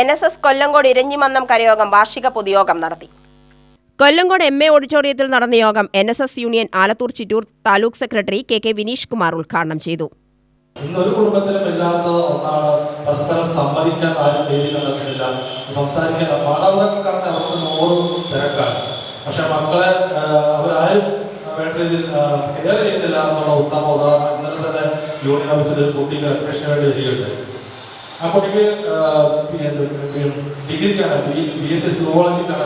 N S S Kollengode Iranjimannam കരയോഗം വാർഷിക പൊതുയോഗം നടത്തി. കൊല്ലങ്കോട് എം എ ഓഡിറ്റോറിയത്തിൽ നടന്ന യോഗം N S S union Alathur Chittur taluk secretary K K Vineesh Kumar ഉദ്ഘാടനം ചെയ്തു. ഇന്നൊരു കുടുംബത്തിലും ഇല്ലാത്ത ഒന്നാണ് പരസ്പരം സമ്മതിക്കാൻ ആരും വേദി കണ്ടെത്തുന്നില്ല സംസാരിക്കാൻ മാതാപിതാക്കൾക്കാണെങ്കിൽ അവർക്ക് നൂറ് തിരക്കാണ്. പക്ഷെ മക്കളെ ആ, അവരാരും വേണ്ട രീതിയിൽ കെയർ ചെയ്യുന്നില്ല എന്നുള്ള ഉത്തമ ഉദാഹരണം ഇന്നലെ തന്നെ യൂണിയൻ ഓഫീസിൽ വേണ്ടി വരികയുണ്ടായി. പി- എന്ത് ഡിഗ്രിക്കാണ് ബി ബി എസ് സി സുവോളജിക്കാണ്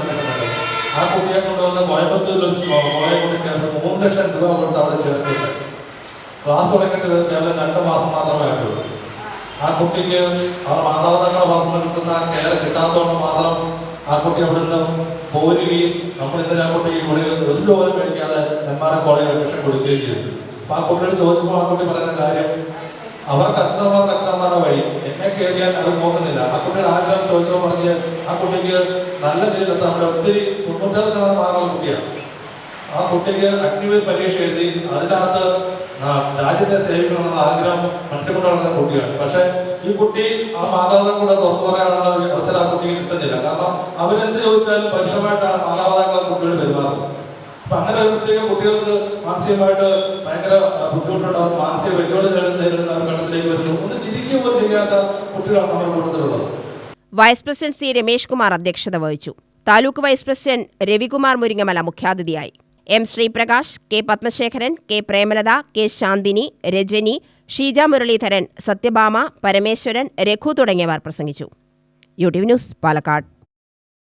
ആ കുട്ടിയെ കൊണ്ടുവന്ന് കോയമ്പത്തൂരിൽ കോളേജ് കൊണ്ട് ചേർന്ന് മൂന്ന് ലക്ഷം രൂപ കൊടുത്ത് അവിടെ ചേർത്തിട്ട് ക്ലാസ് തുടങ്ങിയിട്ട് കേവലം രണ്ട് മാസം മാത്രമേ ആയിട്ടുള്ളൂ. ആ കുട്ടിക്ക് ആ മാതാപിതാക്കളെ ഭാഗത്ത് നിന്ന് കിട്ടുന്ന കെയർ കിട്ടാത്തതുകൊണ്ട് മാത്രം ആ കുട്ടി അവിടെ നിന്ന് പോരുകയും നമ്മൾ ഇന്നലെ ആ കുട്ടിക്ക് ഇവിടെ ഒരു രൂപ മേടിക്കാതെ നെന്മാറ കോളേജ് അഡ്മിഷൻ കൊടുക്കുകയും ചെയ്തു. അപ്പം ആ കുട്ടിയോട് ചോദിച്ചപ്പോൾ ആ കുട്ടി പറയുന്ന കാര്യം അവർക്ക് അച്ഛനമാർക്ക് അച്ഛനമാരുടെ വഴി എന്നെ കയറിയാൽ അത് നോക്കുന്നില്ല ആ കുട്ടിയുടെ ആഗ്രഹം ചോദിച്ചപ്പോൾ പറഞ്ഞ് ആ കുട്ടിക്ക് നല്ല രീതിയിൽ നമ്മുടെ ഒത്തിരി തൊണ്ണൂറ്റാറ് ശതമാനം മാറുന്ന കുട്ടിയാണ്. ആ കുട്ടിക്ക് അഗ്നിവീർ പരീക്ഷ എഴുതി അതിനകത്ത് രാജ്യത്തെ സേവിക്കണമെന്നുള്ള ആഗ്രഹം മനസ്സിൽ കൊണ്ട് കുട്ടിയാണ്. പക്ഷെ ഈ കുട്ടി ആ മാതാപിതാക്കൾ കൂടെ തുറന്നു പറയാനുള്ള ഒരു അവസരം ആ കുട്ടിക്ക് കിട്ടുന്നില്ല. കാരണം അവരെന്ത് ചോദിച്ചാലും പരുഷമായിട്ടാണ് മാതാപിതാക്കളെ കുട്ടികൾ പെരുമാറുന്നത്. അപ്പൊ അങ്ങനെ വരുമ്പോഴത്തേക്ക് കുട്ടികൾക്ക് മാനസികമായിട്ട് ഭയങ്കര ബുദ്ധിമുട്ടുണ്ടാവും മാനസിക വെല്ലുവിളി നേരിടുന്ന ഘട്ടത്തിലേക്ക് വരുന്നു. ഒന്ന് ചിരിക്കുക പോലും ചെയ്യാത്ത കുട്ടികളാണ് നമ്മുടെ കൂട്ടത്തിലുള്ളത് vice president C Ramesh Kumar അധ്യക്ഷത വഹിച്ചു. താലൂക്ക് വൈസ് പ്രസിഡന്റ് രവികുമാർ മുരിങ്ങമല മുഖ്യാതിഥിയായി. M Sreeprakash K Padmasekharan K Premalatha K Santhini Rajani Sheeja Muraleedharan Sathyabhama Parameswaran Raghu തുടങ്ങിയവർ പ്രസംഗിച്ചു. U news Palakkad.